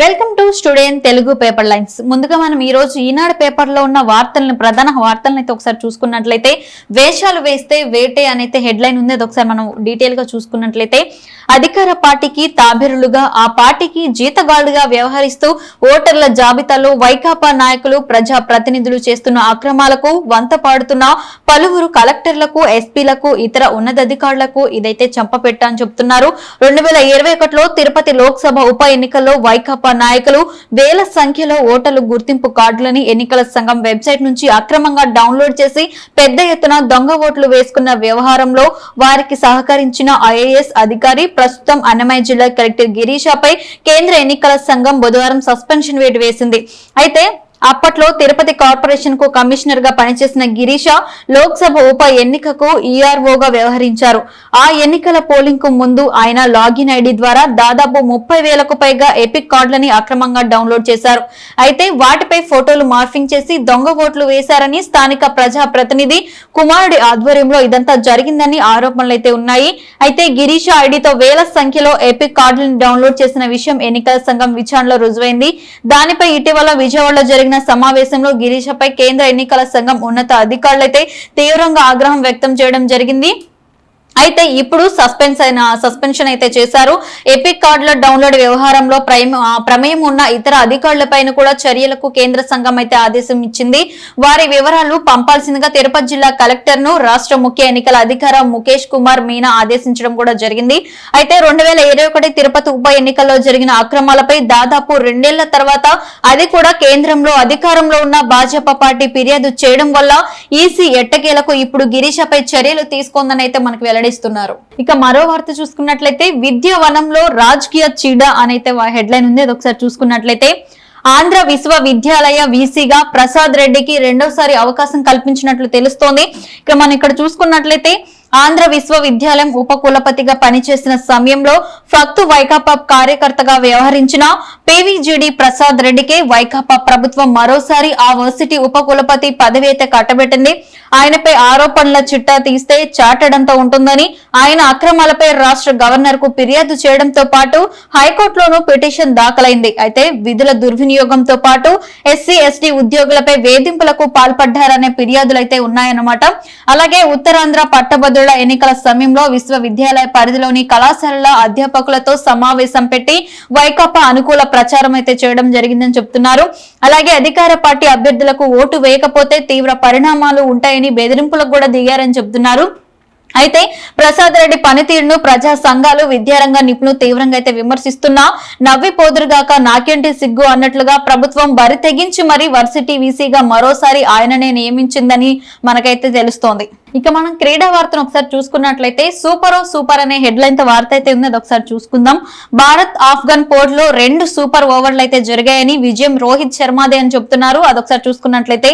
Welcome to student Telugu paper lines ముందుగా మనం ఈ రోజు ఈనాడు పేపర్లో ఉన్న వార్తలను ప్రధాన వార్తలను అయితే ఒకసారి చూసుకున్నట్లయితే వేషాలు వేస్తే వేటే అనేది హెడ్ లైన్ ఉంది. అది ఒకసారి మనం డీటెయిల్గా చూసుకున్నట్లయితే అధికార పార్టీకి తాబెరులుగా ఆ పార్టీకి జీతగాళ్ళుగా వ్యవహరిస్తూ ఓటర్ల జాబితాలో వైకాపా నాయకులు ప్రజా ప్రతినిధులు చేస్తున్న అక్రమాలకు వంత పాడుతున్న పలువురు కలెక్టర్లకు ఎస్పీలకు ఇతర ఉన్నతాధికారులకు ఇదైతే చంపపెట్టా అని చెప్తున్నారు. రెండు వేల ఇరవై ఒకటిలో తిరుపతి లోక్సభ ఉప ఎన్నికల్లో వైకాపా నాయకులు వేల సంఖ్యలో ఓటర్లు గుర్తింపు కార్డులని ఎన్నికల సంఘం వెబ్సైట్ నుంచి అక్రమంగా డౌన్లోడ్ చేసి పెద్ద ఎత్తున దొంగ ఓట్లు వేసుకున్న వ్యవహారంలో వారికి సహకరించిన ఐఏఎస్ అధికారి ప్రస్తుతం అన్నమయ్య జిల్లా కలెక్టర్ గిరీషాపై కేంద్ర ఎన్నికల సంఘం బుధవారం సస్పెన్షన్ వేటు వేసింది. అయితే అప్పట్లో తిరుపతి కార్పొరేషన్కు కమిషనర్గా పనిచేసిన గిరీష లోక్సభ ఉప ఎన్నికకు ఈఆర్ఓగా వ్యవహరించారు. ఆ ఎన్నికల పోలింగ్కు ముందు ఆయన లాగిన్ ఐడి ద్వారా దాదాపు ముప్పై వేలకు పైగా ఎపిక్ కార్డులని అక్రమంగా డౌన్లోడ్ చేశారు. అయితే వాటిపై ఫోటోలు మార్ఫింగ్ చేసి దొంగ ఓట్లు వేశారని స్థానిక ప్రజా ప్రతినిధి కుమారుడి ఆధ్వర్యంలో ఇదంతా జరిగిందని ఆరోపణలు అయితే ఉన్నాయి. అయితే గిరీష ఐడితో వేల సంఖ్యలో ఎపిక్ కార్డులను డౌన్లోడ్ చేసిన విషయం ఎన్నికల సంఘం విచారణలో రుజువైంది. దానిపై ఇటీవల విజయవాడలో జరిగిన సమావేశంలో గిరీషపై కేంద్ర ఎన్నికల సంఘం ఉన్నత అధికారులైతే తీవ్రంగా ఆగ్రహం వ్యక్తం చేయడం జరిగింది. అయితే ఇప్పుడు సస్పెన్స్ అయిన సస్పెన్షన్ అయితే చేశారు. ఎపిక్ కార్డుల డౌన్లోడ్ వ్యవహారంలో ప్రమేయం ఉన్న ఇతర అధికారులపైన కూడా చర్యలకు కేంద్ర సంఘం అయితే ఆదేశం ఇచ్చింది. వారి వివరాలు పంపాల్సిందిగా తిరుపతి జిల్లా కలెక్టర్ను రాష్ట్ర ముఖ్య ఎన్నికల అధికార ముఖేష్ కుమార్ మీనా ఆదేశించడం కూడా జరిగింది. అయితే రెండు వేల ఇరవై ఒకటి తిరుపతి ఉప ఎన్నికల్లో జరిగిన అక్రమాలపై దాదాపు రెండేళ్ళ తర్వాత అది కూడా కేంద్రంలో అధికారంలో ఉన్న భాజపా పార్టీ ఫిర్యాదు చేయడం వల్ల ఈసీ ఎట్టకేలకు ఇప్పుడు గిరీషపై చర్యలు తీసుకుందని అయితే మనకు వెల్లడిస్తున్నారు ఇక మరో వార్త చూసుకున్నట్లయితే విద్యా వనంలో రాజకీయ చీడ అనైతే హెడ్లైన్ ఉంది. అది ఒకసారి చూసుకున్నట్లయితే ఆంధ్ర విశ్వవిద్యాలయ వీసీగా ప్రసాద్ రెడ్డికి రెండోసారి అవకాశం కల్పించినట్లు తెలుస్తోంది. ఇక మనం ఇక్కడ చూసుకున్నట్లయితే ఆంధ్ర విశ్వవిద్యాలయం ఉప కులపతిగా పనిచేసిన సమయంలో ఫక్తు వైకాపా కార్యకర్తగా వ్యవహరించిన పీవీజీడీ ప్రసాద్ రెడ్డికే వైకాపా ప్రభుత్వం మరోసారి ఆ వర్సిటీ ఉప కులపతి పదవి అయితే కట్టబెట్టింది. ఆయనపై ఆరోపణల చిట్టా తీస్తే చాటడంతో ఉంటుందని ఆయన అక్రమాలపై రాష్ట్ర గవర్నర్కు ఫిర్యాదు చేయడంతో పాటు హైకోర్టులోనూ పిటిషన్ దాఖలైంది. అయితే విధుల దుర్వినియోగంతో పాటు ఎస్సీ ఎస్టీ ఉద్యోగులపై వేధింపులకు పాల్పడ్డారనే ఫిర్యాదులైతే ఉన్నాయన్నమాట. అలాగే ఉత్తరాంధ్ర పట్టభద్రుల ఎన్నికల సమయంలో విశ్వవిద్యాలయ పరిధిలోని కళాశాలల అధ్యాపకులతో సమావేశం పెట్టి వైకాపా అనుకూల ప్రచారం అయితే చేయడం జరిగిందని చెప్తున్నారు. అలాగే అధికార పార్టీ అభ్యర్థులకు ఓటు వేయకపోతే తీవ్ర పరిణామాలు ఉంటాయని బెదిరింపులకు కూడా దిగారని చెబుతున్నారు అయితే ప్రసాద్ రెడ్డి పనితీరును ప్రజా సంఘాలు విద్యారంగ నిపుణులు తీవ్రంగా అయితే విమర్శిస్తున్నా నవ్వి పోదురుగాక నాకేంటి సిగ్గు అన్నట్లుగా ప్రభుత్వం బరి తెగించి మరీ వర్సిటీ వీసీగా మరోసారి ఆయననే నియమించిందని మనకైతే తెలుస్తోంది. ఇక మనం క్రీడా వార్తను ఒకసారి చూసుకున్నట్లయితే సూపర్ ఓ సూపర్ అనే హెడ్ లైన్తో వార్త అయితే ఉంది అది ఒకసారి చూసుకుందాం. భారత్ ఆఫ్ఘన్ పోర్ట్లో రెండు సూపర్ ఓవర్లు అయితే జరిగాయని విజయం రోహిత్ శర్మాదే అని చెప్తున్నారు. అదొకసారి చూసుకున్నట్లయితే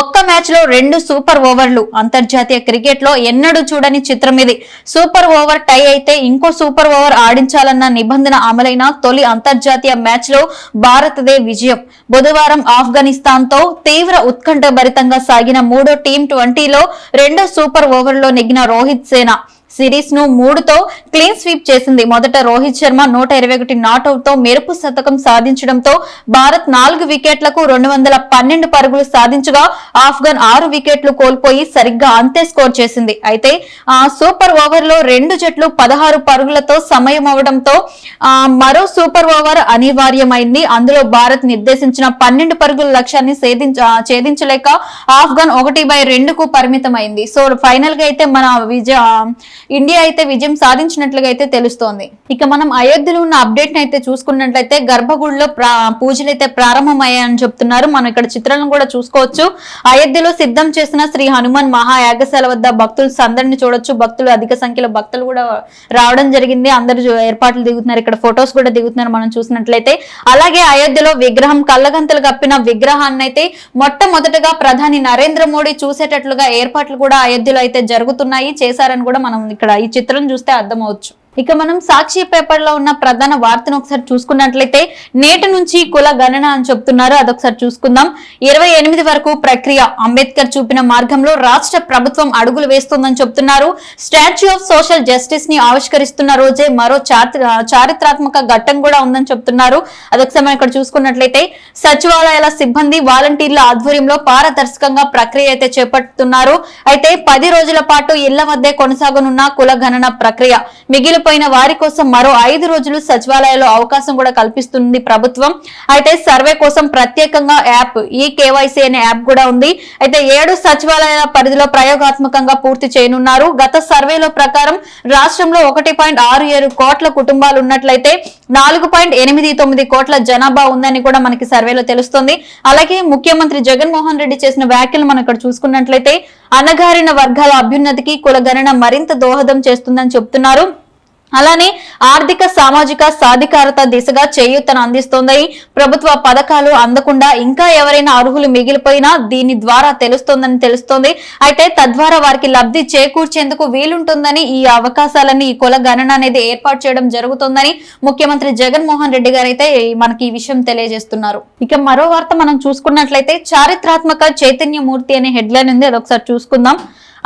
ఒక్క మ్యాచ్లో రెండు సూపర్ ఓవర్లు అంతర్జాతీయ క్రికెట్లో ఎన్నడూ చూడని చిత్రం ఇది. సూపర్ ఓవర్ టై అయితే ఇంకో సూపర్ ఓవర్ ఆడించాలన్న నిబంధన అమలైన తొలి అంతర్జాతీయ మ్యాచ్లో భారత్దే విజయం. బుధవారం ఆఫ్ఘనిస్తాన్తో తీవ్ర ఉత్కంఠభరితంగా సాగిన మూడో టీం ట్వంటీలో రెండో సూపర్ ఓవర్లో నెగ్గిన రోహిత్ సేన. సిరీస్ను మూడుతో క్లీన్ స్వీప్ చేసింది. మొదట రోహిత్ శర్మ నూట ఇరవై ఒకటి నాట్అవుట్తో మెరుపు శతకం సాధించడంతో భారత్ నాలుగు వికెట్లకు రెండు వందల పన్నెండు పరుగులు సాధించగా ఆఫ్ఘన్ ఆరు వికెట్లు కోల్పోయి సరిగ్గా అంతే స్కోర్ చేసింది. అయితే ఆ సూపర్ ఓవర్లో రెండు జట్లు పదహారు పరుగులతో సమయం అవడంతో ఆ, మరో సూపర్ ఓవర్ అనివార్యమైంది. అందులో భారత్ నిర్దేశించిన పన్నెండు పరుగుల లక్ష్యాన్ని ఛేదించలేక ఆఫ్ఘన్ ఒకటి బై రెండుకు పరిమితమైంది. సో ఫైనల్గా అయితే మన విజయ ఇండియా అయితే విజయం సాధించినట్లుగా అయితే తెలుస్తోంది. ఇక మనం అయోధ్యలో ఉన్న అప్డేట్ని అయితే చూసుకున్నట్లయితే గర్భగుడిలో పూజలు అయితే ప్రారంభమయ్యాయని చెప్తున్నారు. మనం ఇక్కడ చిత్రాలను కూడా చూసుకోవచ్చు. అయోధ్యలో సిద్ధం చేసిన శ్రీ హనుమాన్ మహాయాగశాల వద్ద భక్తులు సందడిని చూడొచ్చు. భక్తులు అధిక సంఖ్యలో భక్తులు కూడా రావడం జరిగింది. అందరు ఏర్పాట్లు దిగుతున్నారు. ఇక్కడ ఫొటోస్ కూడా దిగుతున్నారు మనం చూసినట్లయితే. అలాగే అయోధ్యలో విగ్రహం కళ్ళగంతలు కప్పిన విగ్రహాన్ని అయితే మొట్టమొదటగా ప్రధాని నరేంద్ర మోడీ చూసేటట్లుగా ఏర్పాట్లు కూడా అయోధ్యలో అయితే జరుగుతున్నాయి. చేశారని కూడా మనం ఇక్కడ ఈ చిత్రం చూస్తే అర్థమవచ్చు. ఇక మనం సాక్షి పేపర్లో ఉన్న ప్రధాన వార్తను ఒకసారి చూసుకున్నట్లయితే నేటి నుంచి కుల గణన అని చెప్తున్నారు. అదొకసారి చూసుకుందాం. ఇరవై ఎనిమిది వరకు ప్రక్రియ అంబేద్కర్ చూపిన మార్గంలో రాష్ట్ర ప్రభుత్వం అడుగులు వేస్తోందని చెప్తున్నారు. స్టాచ్యూ ఆఫ్ సోషల్ జస్టిస్ని ఆవిష్కరిస్తున్న రోజే మరో చారి- చారిత్రాత్మక ఘట్టం కూడా ఉందని చెప్తున్నారు. అదొకసారి మనం ఇక్కడ చూసుకున్నట్లయితే సచివాలయాల సిబ్బంది వాలంటీర్ల ఆధ్వర్యంలో పారదర్శకంగా ప్రక్రియ అయితే చేపడుతున్నారు. అయితే పది రోజుల పాటు ఇళ్ళ వద్దే కొనసాగనున్న కుల గణన ప్రక్రియ మిగిలిపోయిన వారి కోసం మరో ఐదు రోజులు సచివాలయాల్లో అవకాశం కూడా కల్పిస్తుంది ప్రభుత్వం. అయితే సర్వే కోసం ప్రత్యేకంగా యాప్ ఈ కేవైసీ అనే యాప్ కూడా ఉంది. అయితే ఏడు సచివాలయాల పరిధిలో ప్రయోగాత్మకంగా పూర్తి చేయనున్నారు. గత సర్వేలో ప్రకారం రాష్ట్రంలో ఒకటి పాయింట్ ఆరు ఏడు కోట్ల కుటుంబాలు ఉన్నట్లయితే నాలుగు పాయింట్ ఎనిమిది తొమ్మిది కోట్ల జనాభా ఉందని కూడా మనకి సర్వేలో తెలుస్తుంది. అలాగే ముఖ్యమంత్రి జగన్మోహన్ రెడ్డి చేసిన వ్యాఖ్యలు మనం ఇక్కడ చూసుకున్నట్లయితే అణగారిన వర్గాల అభ్యున్నతికి కులగణన మరింత దోహదం చేస్తుందని చెప్తున్నారు. అలానే ఆర్థిక సామాజిక సాధికారత దిశగా చేయూతను అందిస్తోందని ప్రభుత్వ పథకాలు అందకుండా ఇంకా ఎవరైనా అర్హులు మిగిలిపోయినా దీని ద్వారా తెలుస్తోందని తెలుస్తోంది. అయితే తద్వారా వారికి లబ్ధి చేకూర్చేందుకు వీలుంటుందని ఈ అవకాశాలని ఈ కుల గణన అనేది ఏర్పాటు చేయడం జరుగుతుందని ముఖ్యమంత్రి జగన్మోహన్ రెడ్డి గారు అయితే మనకి ఈ విషయం తెలియజేస్తున్నారు. ఇక మరో వార్త మనం చూసుకున్నట్లయితే చారిత్రాత్మక చైతన్యమూర్తి అనే హెడ్లైన్ ఉంది. అదొకసారి చూసుకుందాం.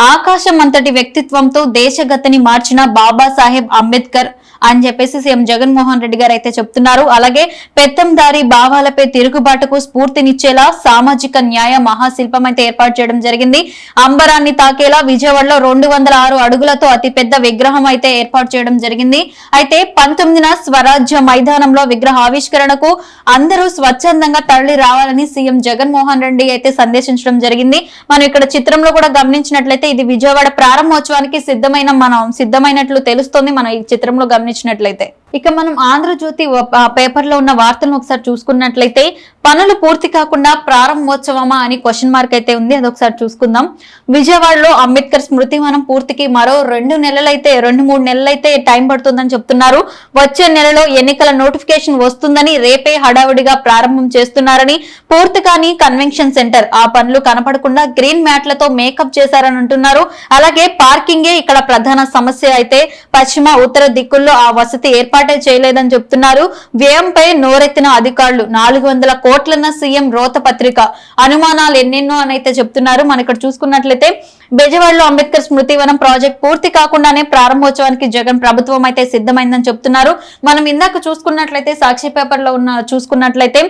ఆకాశం అంతటి వ్యక్తిత్వంతో దేశగతిని మార్చిన బాబాసాహెబ్ అంబేద్కర్ అని చెప్పేసి సీఎం జగన్మోహన్ రెడ్డి గారు అయితే చెప్తున్నారు. అలాగే పెత్తందారి భావాలపై తిరుగుబాటుకు స్ఫూర్తినిచ్చేలా సామాజిక న్యాయ మహాశిల్పం అయితే ఏర్పాటు చేయడం జరిగింది. అంబరాన్ని తాకేలా విజయవాడలో రెండు వందల ఆరు అడుగులతో అతి పెద్ద విగ్రహం అయితే ఏర్పాటు చేయడం జరిగింది. అయితే పంతొమ్మిదిన స్వరాజ్య మైదానంలో విగ్రహ ఆవిష్కరణకు అందరూ స్వచ్ఛందంగా తరలి రావాలని సీఎం జగన్మోహన్ రెడ్డి అయితే సందేశించడం జరిగింది. మనం ఇక్కడ చిత్రంలో కూడా గమనించినట్లయితే ఇది విజయవాడ ప్రారంభోత్సవానికి సిద్ధమైన మనం సిద్ధమైనట్లు తెలుస్తోంది. మనం ఈ చిత్రంలో గమనించినట్లయితే. ఇక మనం ఆంధ్రజ్యోతి పేపర్లో పేపర్లో ఉన్న వార్తలను ఒకసారి చూసుకున్నట్లయితే పనులు పూర్తి కాకుండా ప్రారంభోత్సవమా అని క్వశ్చన్ మార్క్ అయితే ఉంది. అది ఒకసారి చూసుకుందాం. విజయవాడలో అంబేద్కర్ స్మృతి మనం పూర్తికి మరో రెండు నెలలైతే రెండు మూడు నెలలైతే టైం పడుతుందని చెప్తున్నారు. వచ్చే నెలలో ఎన్నికల నోటిఫికేషన్ వస్తుందని రేపే హడావుడిగా ప్రారంభం చేస్తున్నారని పూర్తి కాని కన్వెన్షన్ సెంటర్ ఆ పనులు కనపడకుండా గ్రీన్ మ్యాట్లతో మేకప్ చేశారని అంటున్నారు. అలాగే పార్కింగే ఇక్కడ ప్రధాన సమస్య అయితే పశ్చిమ ఉత్తర దిక్కుల్లో ఆ వసతి ఏర్పాటే చేయలేదని చెప్తున్నారు. వ్యయంపై నోరెత్తిన అధికారులు. నాలుగు వందల కోట్లన్న సీఎం రోత పత్రిక. అనుమానాలు ఎన్నెన్నో అని అయితే చెప్తున్నారు. మనం ఇక్కడ చూసుకున్నట్లయితే బెజవాడలో అంబేద్కర్ స్మృతివనం ప్రాజెక్ట్ పూర్తి కాకుండానే ప్రారంభోత్సవానికి జగన్ ప్రభుత్వం అయితే సిద్ధమైందని చెప్తున్నారు. మనం ఇందాక చూసుకున్నట్లయితే సాక్షి పేపర్లో ఉన్న చూసుకున్నట్లయితే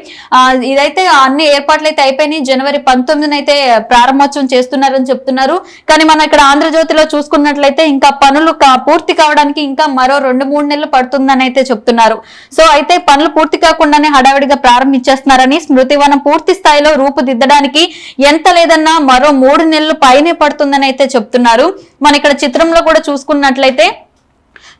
ఇదైతే అన్ని ఏర్పాట్లు అయితే అయిపోయినాయి. జనవరి పంతొమ్మిదిన అయితే ప్రారంభోత్సవం చేస్తున్నారని చెప్తున్నారు. కానీ మనం ఇక్కడ ఆంధ్రజ్యోతిలో చూసుకున్నట్లయితే ఇంకా పనులు పూర్తి కావడానికి ఇంకా మరో రెండు మూడు నెలలు పడుతుందని అయితే చెప్తున్నారు. సో అయితే పనులు పూర్తి కాకుండానే హడావిడిగా ప్రారంభించేస్తున్నారని స్మృతివనం పూర్తి స్థాయిలో రూపుదిద్దడానికి ఎంత లేదన్నా మరో మూడు నెలలు పైనే పడుతుంది ఉందని అయితే చెప్తున్నారు. మన ఇక్కడ చిత్రంలో కూడా చూసుకున్నట్లయితే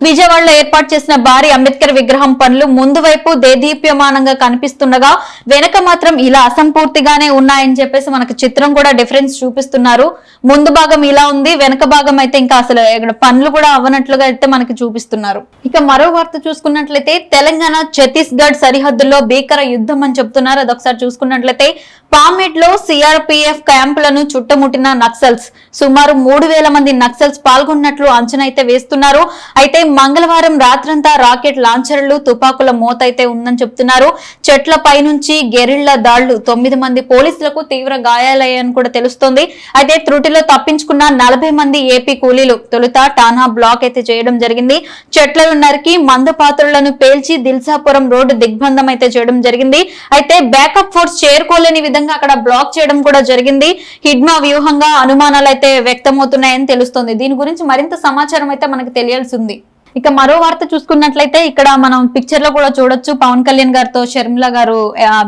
విజయవాడలో ఏర్పాటు చేసిన భారీ అంబేద్కర్ విగ్రహం పనులు ముందు వైపు దేదీప్యమానంగా కనిపిస్తుండగా వెనక మాత్రం ఇలా అసంపూర్తిగానే ఉన్నాయని చెప్పేసి మనకు చిత్రం కూడా డిఫరెన్స్ చూపిస్తున్నారు. ముందు భాగం ఇలా ఉంది వెనక భాగం అయితే ఇంకా అసలు ఇక్కడ పనులు కూడా అవ్వనట్లుగా అయితే మనకి చూపిస్తున్నారు. ఇక మరో వార్త చూసుకున్నట్లయితే తెలంగాణ ఛత్తీస్గఢ్ సరిహద్దుల్లో భీకర యుద్ధం అని చెప్తున్నారు. అదొకసారి చూసుకున్నట్లయితే పామెట్లో సిఆర్పిఎఫ్ క్యాంపులను చుట్టముట్టిన నక్సల్స్. సుమారు మూడు వేల మంది నక్సల్స్ పాల్గొన్నట్లు అంచనా అయితే వేస్తున్నారు. అయితే మంగళవారం రాత్రంతా రాకెట్ లాంచర్లు తుపాకుల మోతైతే అయితే ఉందని చెప్తున్నారు. చెట్ల పైనుంచి గెరిళ్ళ దాళ్ళు తొమ్మిది మంది పోలీసులకు తీవ్ర గాయాలయ్యాయని కూడా తెలుస్తోంది. అయితే త్రుటిలో తప్పించుకున్న నలభై మంది ఏపీ కూలీలు తొలుత టానా బ్లాక్ అయితే చేయడం జరిగింది. చెట్లను నరికి మందు పాత్రలను పేల్చి దిల్సాపురం రోడ్డు దిగ్బంధం అయితే చేయడం జరిగింది. అయితే బ్యాకప్ ఫోర్స్ చేరుకోలేని విధంగా అక్కడ బ్లాక్ చేయడం కూడా జరిగింది. హిడ్మా వ్యూహంగా అనుమానాలు అయితే వ్యక్తమవుతున్నాయని తెలుస్తోంది. దీని గురించి మరింత సమాచారం అయితే మనకు తెలియాల్సింది ఇక మరో వార్త చూసుకున్నట్లయితే ఇక్కడ మనం పిక్చర్లో కూడా చూడొచ్చు. పవన్ కళ్యాణ్ గారితో షర్మిల గారు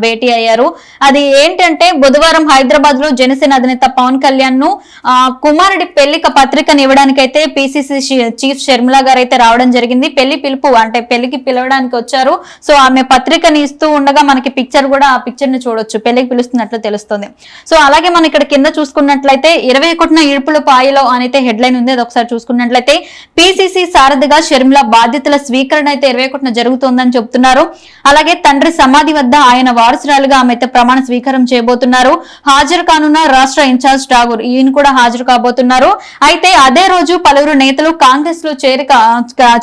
భేటీ అయ్యారు. అది ఏంటంటే బుధవారం హైదరాబాద్లో జనసేన అధినేత పవన్ కళ్యాణ్ను ఆ, కుమారుడి పెళ్ళిక పత్రికను ఇవ్వడానికైతే పిసిసి చీఫ్ షర్మిల గారు అయితే రావడం జరిగింది. పెళ్ళి పిలుపు అంటే పెళ్ళికి పిలవడానికి వచ్చారు. సో ఆమె పత్రికని ఇస్తూ ఉండగా మనకి పిక్చర్ కూడా ఆ పిక్చర్ని చూడొచ్చు. పెళ్ళికి పిలుస్తున్నట్లు తెలుస్తుంది. సో అలాగే మనం ఇక్కడ కింద చూసుకున్నట్లయితే ఇరవై ఒకటిన ఇడుపుల పాయలో అనైతే హెడ్లైన్ ఉంది. అది ఒకసారి చూసుకున్నట్లయితే పిసిసి సారథిగా షర్మిల బాధ్యతల స్వీకరణ అయితే ఇరవై ఒకటిన జరుగుతోందని చెబుతున్నారు. అలాగే తండ్రి సమాధి వద్ద ఆయన వారసురాలుగా ఆమె అయితే ప్రమాణ స్వీకారం చేయబోతున్నారు. హాజరు కానున్న రాష్ట్ర ఇన్ఛార్జ్ ఠాగూర్ ఈయన కూడా హాజరు కాబోతున్నారు. అయితే అదే రోజు పలువురు నేతలు కాంగ్రెస్లో చేరిక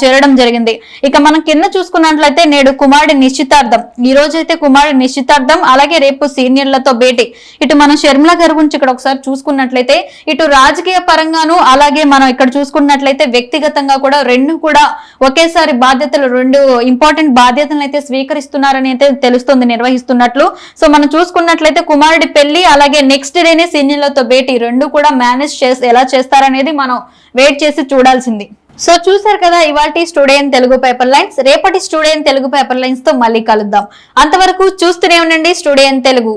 చేరడం జరిగింది. ఇక మనం కింద చూసుకున్నట్లయితే నేడు కుమారుడి నిశ్చితార్థం. ఈ రోజు అయితే కుమారుడి నిశ్చితార్థం అలాగే రేపు సీనియర్లతో భేటీ. ఇటు మనం షర్మిల గారి గురించి ఇక్కడ ఒకసారి చూసుకున్నట్లయితే ఇటు రాజకీయ పరంగాను అలాగే మనం ఇక్కడ చూసుకున్నట్లయితే వ్యక్తిగతంగా కూడా రెండు కూడా ఒకేసారి బాధ్యతలు రెండు ఇంపార్టెంట్ బాధ్యతలను అయితే స్వీకరిస్తున్నారని అయితే తెలుస్తుంది నిర్వహిస్తున్నట్లు. సో మనం చూసుకున్నట్లయితే కుమారుడి పెళ్ళి అలాగే నెక్స్ట్ డేనే సీనియర్లతో భేటీ రెండు కూడా మేనేజ్ చేసి ఎలా చేస్తారనేది మనం వెయిట్ చేసి చూడాల్సింది. సో చూసారు కదా ఇవాటి స్టూడెంట్ తెలుగు పేపర్ లైన్స్ రేపటి స్టూడెంట్ తెలుగు పేపర్ లైన్స్తో మళ్ళీ కలుద్దాం. అంతవరకు చూస్తూనే ఉండండి స్టూడెంట్ తెలుగు